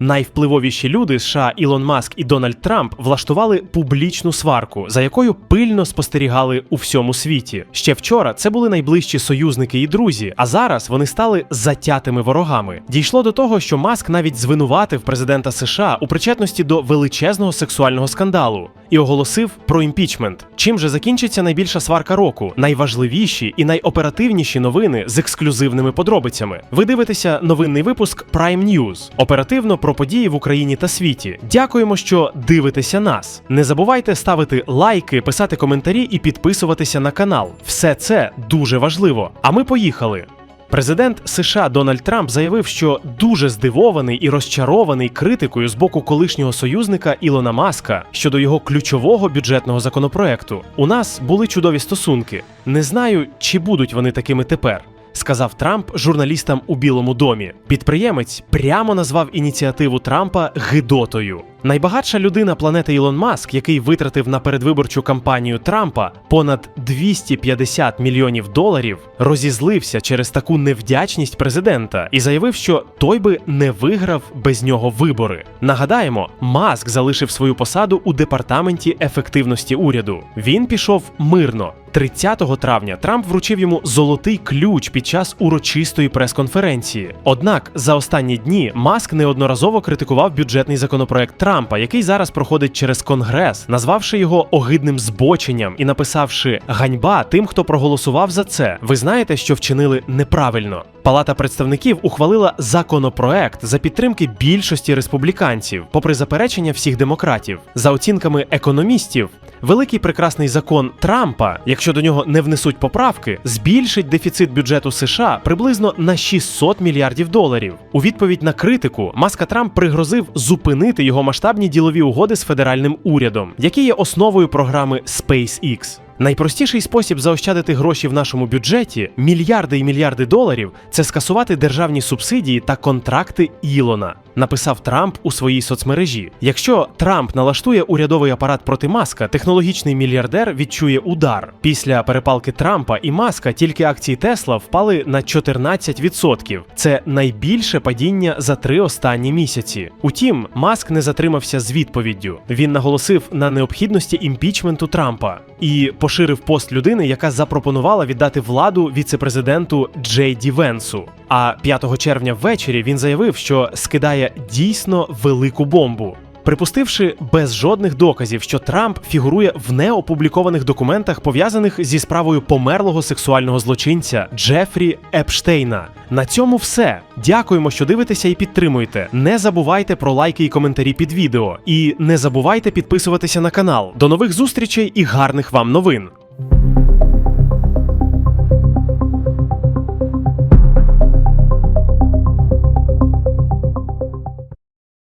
Найвпливовіші люди США Ілон Маск і Дональд Трамп влаштували публічну сварку, за якою пильно спостерігали у всьому світі. Ще вчора це були найближчі союзники і друзі, а зараз вони стали затятими ворогами. Дійшло до того, що Маск навіть звинуватив президента США у причетності до величезного сексуального скандалу і оголосив про імпічмент. Чим же закінчиться найбільша сварка року? Найважливіші і найоперативніші новини з ексклюзивними подробицями. Ви дивитеся новинний випуск Prime News. Оперативно про події в Україні та світі. Дякуємо, що дивитеся нас. Не забувайте ставити лайки, писати коментарі і підписуватися на канал. Все це дуже важливо. А ми поїхали. Президент США Дональд Трамп заявив, що дуже здивований і розчарований критикою з боку колишнього союзника Ілона Маска щодо його ключового бюджетного законопроекту. У нас були чудові стосунки. Не знаю, чи будуть вони такими тепер. Сказав Трамп журналістам у Білому домі. Підприємець прямо назвав ініціативу Трампа гидотою. Найбагатша людина планети Ілон Маск, який витратив на передвиборчу кампанію Трампа понад 250 мільйонів доларів, розізлився через таку невдячність президента і заявив, що той би не виграв без нього вибори. Нагадаємо, Маск залишив свою посаду у департаменті ефективності уряду. Він пішов мирно. 30 травня Трамп вручив йому золотий ключ під час урочистої прес-конференції. Однак за останні дні Маск неодноразово критикував бюджетний законопроект Трампа, який зараз проходить через Конгрес, назвавши його огидним збоченням і написавши ганьба тим, хто проголосував за це. Ви знаєте, що вчинили неправильно. Палата представників ухвалила законопроект за підтримки більшості республіканців, попри заперечення всіх демократів. За оцінками економістів, великий прекрасний закон Трампа, якщо до нього не внесуть поправки, збільшить дефіцит бюджету США приблизно на 600 мільярдів доларів. У відповідь на критику Маска Трамп пригрозив зупинити його масштабні ділові угоди з федеральним урядом, які є основою програми SpaceX. Найпростіший спосіб заощадити гроші в нашому бюджеті мільярди і мільярди доларів це скасувати державні субсидії та контракти Ілона. Написав Трамп у своїй соцмережі. Якщо Трамп налаштує урядовий апарат проти Маска, технологічний мільярдер відчує удар. Після перепалки Трампа і Маска тільки акції Тесла впали на 14%. Це найбільше падіння за три останні місяці. Утім, Маск не затримався з відповіддю. Він наголосив на необхідності імпічменту Трампа і поширив пост людини, яка запропонувала віддати владу віцепрезиденту Джей Ді Венсу. А 5 червня ввечері він заявив, що скидає дійсно велику бомбу. Припустивши без жодних доказів, що Трамп фігурує в неопублікованих документах, пов'язаних зі справою померлого сексуального злочинця Джефрі Епштейна. На цьому все. Дякуємо, що дивитеся і підтримуєте. Не забувайте про лайки і коментарі під відео. І не забувайте підписуватися на канал. До нових зустрічей і гарних вам новин!